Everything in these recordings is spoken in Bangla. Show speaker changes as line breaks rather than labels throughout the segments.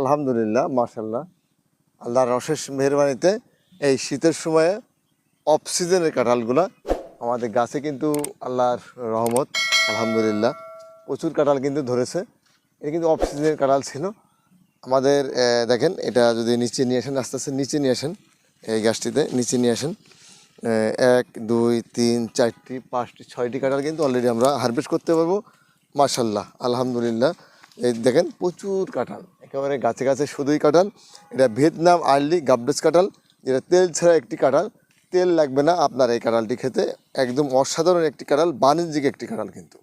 আলহামদুলিল্লাহ মার্শাল্লাহ আল্লাহর অশেষ মেহরবানিতে এই শীতের সময়ে অফ সিজনের কাঁঠালগুলা আমাদের গাছে কিন্তু আল্লাহর রহমত, আলহামদুলিল্লাহ। প্রচুর কাঁঠাল কিন্তু ধরেছে। এটা কিন্তু অফ সিজনের কাঁঠাল ছিল। আমাদের দেখেন, এটা যদি নিচে নিয়ে আসেন, আস্তে আস্তে নিচে নিয়ে আসেন, এই গাছটিতে নিচে নিয়ে আসেন এক, দুই, তিন, চারটি, পাঁচটি, ছয়টি কাঁঠাল কিন্তু অলরেডি আমরা হারভেস্ট করতে পারব। মার্শাল্লাহ আলহামদুলিল্লাহ। এই দেখেন, প্রচুর কাঁঠাল। একেবারে গাছে গাছে শুধুই কাঁঠাল। এটা ভিয়েতনাম আর্লি গাবডেস কাঁঠাল। যেটা তেল ছাড়া একটি কাঁঠাল। তেল লাগবে না আপনার এই কাঁঠালটি খেতে। একদম অসাধারণ একটি কাঁঠাল, বাণিজ্যিক একটি কাঁঠাল কিন্তু।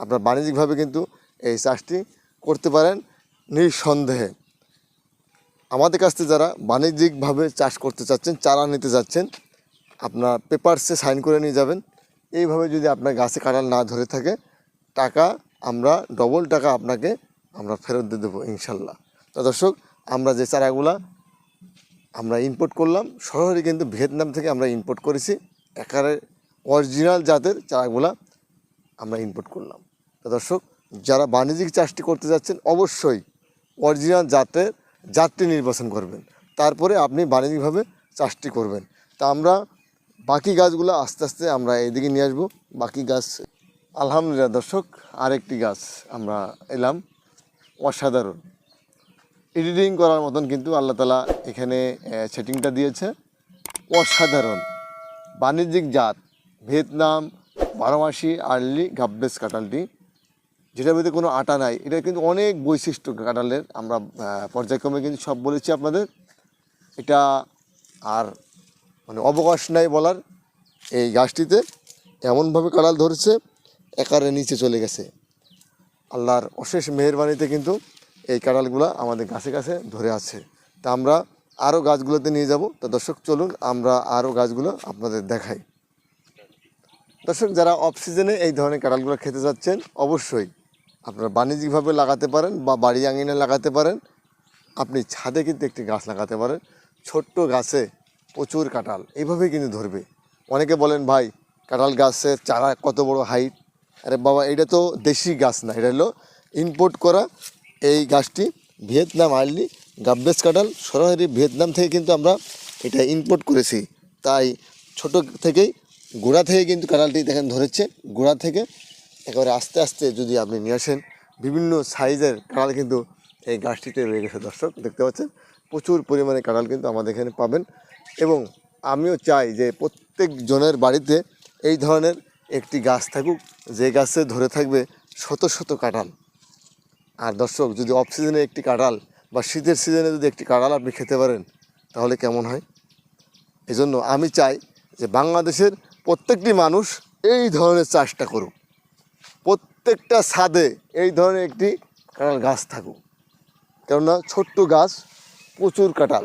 আপনার বাণিজ্যিকভাবে কিন্তু এই চাষটি করতে পারেন নিঃসন্দেহে। আমাদের কাছ থেকে যারা বাণিজ্যিকভাবে চাষ করতে চাচ্ছেন, চারা নিতে যাচ্ছেন আপনার পেপারসে সাইন করে নিয়ে যাবেন। এইভাবে যদি আপনার গাছে কাঁঠাল না ধরে থাকে, টাকা আমরা, ডবল টাকা আপনাকে আমরা ফেরত দিয়ে দেবো ইনশাল্লাহ। তো দর্শক, আমরা যে চারাগুলা আমরা ইম্পোর্ট করলাম, সরাসরি কিন্তু ভিয়েতনাম থেকে আমরা ইম্পোর্ট করেছি। একারে অরিজিনাল জাতের চারাগুলা আমরা ইম্পোর্ট করলাম। তো দর্শক, যারা বাণিজ্যিক চাষটি করতে যাচ্ছেন, অবশ্যই অরিজিনাল জাতের জাতটি নির্বাচন করবেন। তারপরে আপনি বাণিজ্যিকভাবে চাষটি করবেন। তা আমরা বাকি গাছগুলো আস্তে আস্তে আমরা এইদিকে নিয়ে আসব। বাকি গাছ, আলহামদুলিল্লাহ দর্শক, আরেকটি গাছ আমরা এলাম, অসাধারণ। এডিটিং করার মতন কিন্তু আল্লাহ তালা এখানে সেটিংটা দিয়েছে। অসাধারণ। বাণিজ্যিক জাত, ভিয়েতনাম বারোমাসি আর্লি গাববেস কাঁঠালটি, যেটার মধ্যে কোনো আটা নাই। এটা কিন্তু অনেক বৈশিষ্ট্য কাঁঠালের। আমরা পর্যায়ক্রমে কিন্তু সব বলেছি আপনাদের। এটা আর মানে অবকাশ নাই বলার এই গাছটিতে। এমনভাবে কাঁঠাল ধরেছে একারে নিচে চলে গেছে। আল্লাহর অশেষ মেহরবানিতে কিন্তু এই কাঁঠালগুলো আমাদের গাছে গাছে ধরে আছে। তা আমরা আরও গাছগুলোতে নিয়ে যাব। তো দর্শক, চলুন আমরা আরও গাছগুলো আপনাদের দেখাই। দর্শক, যারা অফ সিজনে এই ধরনের কাঁঠালগুলো খেতে যাচ্ছেন, অবশ্যই আপনারা বাণিজ্যিকভাবে লাগাতে পারেন বা বাড়ি আঙিনে লাগাতে পারেন। আপনি ছাদে কিন্তু একটি গাছ লাগাতে পারেন। ছোট্ট গাছে প্রচুর কাঁঠাল এইভাবেই কিন্তু ধরবে। অনেকে বলেন, ভাই, কাঁঠাল গাছের চারা কত বড় হাইট আরে বাবা, এটা তো দেশি গাছ না, এটা হলো ইম্পোর্ট করা এই গাছটি ভিয়েতনাম আর্লি গাব্বেস কাঁঠাল সরাসরি ভিয়েতনাম থেকে কিন্তু আমরা এটা ইম্পোর্ট করেছি। তাই ছোট থেকেই গোড়া থেকে কিন্তু কাঁঠালটি দেখেন ধরেছে। গোড়া থেকে একেবারে আস্তে আস্তে যদি আপনি নিয়ে আসেন, বিভিন্ন সাইজের কাঁঠাল কিন্তু এই গাছটিতে রয়ে গেছে। দর্শক, দেখতে পাচ্ছেন, প্রচুর পরিমাণে কাঁঠাল কিন্তু আমাদের এখানে পাবেন। এবং আমিও চাই যে প্রত্যেক জনের বাড়িতে এই ধরনের একটি গাছ থাকুক। যে গাছে ধরে থাকবে শত শত কাঁঠাল। আর দর্শক, যদি অফ সিজনে একটি কাঁঠাল বা শীতের সিজনে যদি একটি কাঁঠাল আপনি খেতে পারেন, তাহলে কেমন হয়? এজন্য আমি চাই যে বাংলাদেশের প্রত্যেকটি মানুষ এই ধরনের চাষটা করুক। প্রত্যেকটা ছাদে এই ধরনের একটি কাঁঠাল গাছ থাকুক। কেননা ছোট্ট গাছ, প্রচুর কাঁঠাল।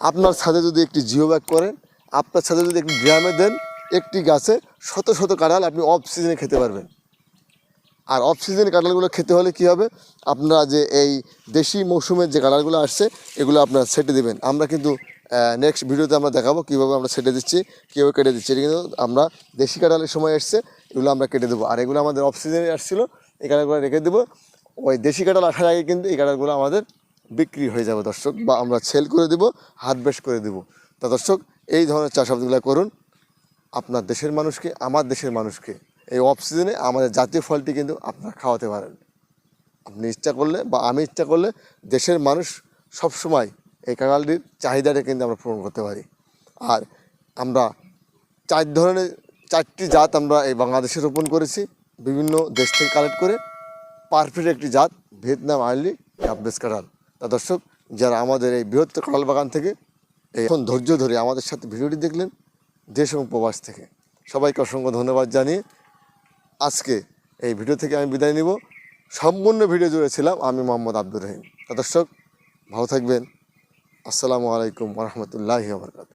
আপনার ছাদে যদি একটি জিও ব্যাগ করেন, আপনার ছাদে যদি একটি গ্রামে দেন, একটি গাছে শত শত কাঁঠাল আপনি অফ সিজনে খেতে পারবেন। আর অফ সিজনে কাঁঠালগুলো খেতে হলে কি হবে? আপনারা যে এই দেশি মৌসুমের যে কাঁঠালগুলো আসছে, এগুলো আপনারা সেটে দেবেন। আমরা কিন্তু নেক্সট ভিডিওতে আমরা দেখাবো কীভাবে আমরা সেটে দিচ্ছি, কীভাবে কেটে দিচ্ছি। এটা কিন্তু আমরা দেশি কাঁঠালের সময় এসছে, এগুলো আমরা কেটে দেবো। আর এগুলো আমাদের অফ সিজনে আসছিল, এই কাঁঠালগুলো রেখে দেবো। ওই দেশি কাঁঠাল আসার আগে কিন্তু এই কাঁঠালগুলো আমাদের বিক্রি হয়ে যাবে, দর্শক। বা আমরা সেল করে দেবো হাত বেশ করে দেবো। তা দর্শক, এই ধরনের চাষাবাদগুলো করুন। আপনার দেশের মানুষকে, আমার দেশের মানুষকে। এই অফ সিজনে আমাদের জাতীয় ফলটি কিন্তু আপনারা খাওয়াতে পারেন। আপনি ইচ্ছা করলে বা আমি ইচ্ছা করলে দেশের মানুষ সব সময় এই কাঁঠালটির চাহিদাটা কিন্তু আমরা পূরণ করতে পারি। আর আমরা চার ধরনের, চারটি জাত আমরা এই বাংলাদেশে রোপণ করেছি। বিভিন্ন দেশ থেকে কালেক্ট করে পারফেক্ট একটি জাত, ভিয়েতনাম আর্লি গাববেস কাঁঠাল। তা দর্শক, যারা আমাদের এই বৃহত্তর কাঁঠাল বাগান থেকে এখন ধৈর্য ধরে আমাদের সাথে ভিডিওটি দেখলেন, দেশ এবং প্রবাস থেকে। সবাইকে অসংখ্য ধন্যবাদ জানিয়ে আজকে এই ভিডিও থেকে আমি বিদায় নিব। সম্পূর্ণ ভিডিও জুড়ে ছিলাম আমি মোহাম্মদ আব্দুর রহিম। দর্শক ভালো থাকবেন। আসসালামু আলাইকুম রহমতুল্লাহ আবরকাত